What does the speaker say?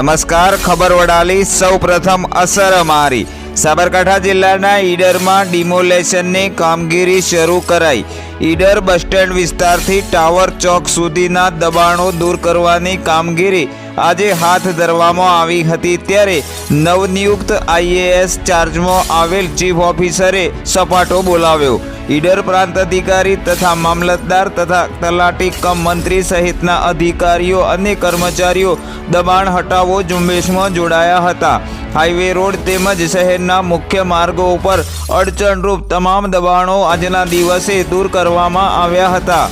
નમસ્કાર, ખબર વડાલી. સૌ પ્રથમ અસર અમારી સાબરકાંઠા જિલ્લાના ઈડરમાં ડિમોલેશનની કામગીરી શરૂ કરાઈ. ઈડર બસ સ્ટેન્ડ વિસ્તારથી ટાવર ચોક સુધીના દબાણો દૂર કરવાની કામગીરી આજે હાથ ધરવામાં આવી હતી. ત્યારે નવનિયુક્ત આઈએએસ ચાર્જમાં આવેલ ચીફ ઓફિસરે સપાટો બોલાવ્યો. ઈડર પ્રાંત અધિકારી તથા મામલતદાર તથા તલાટી કમ મંત્રી સહિતના અધિકારીઓ અને કર્મચારીઓ દબાણ હટાવો ઝુંબેશમાં જોડાયા હતા. હાઈવે રોડ તેમજ શહેરના મુખ્ય માર્ગો ઉપર અડચણરૂપ તમામ દબાણો આજના દિવસે દૂર કરવામાં આવ્યા હતા.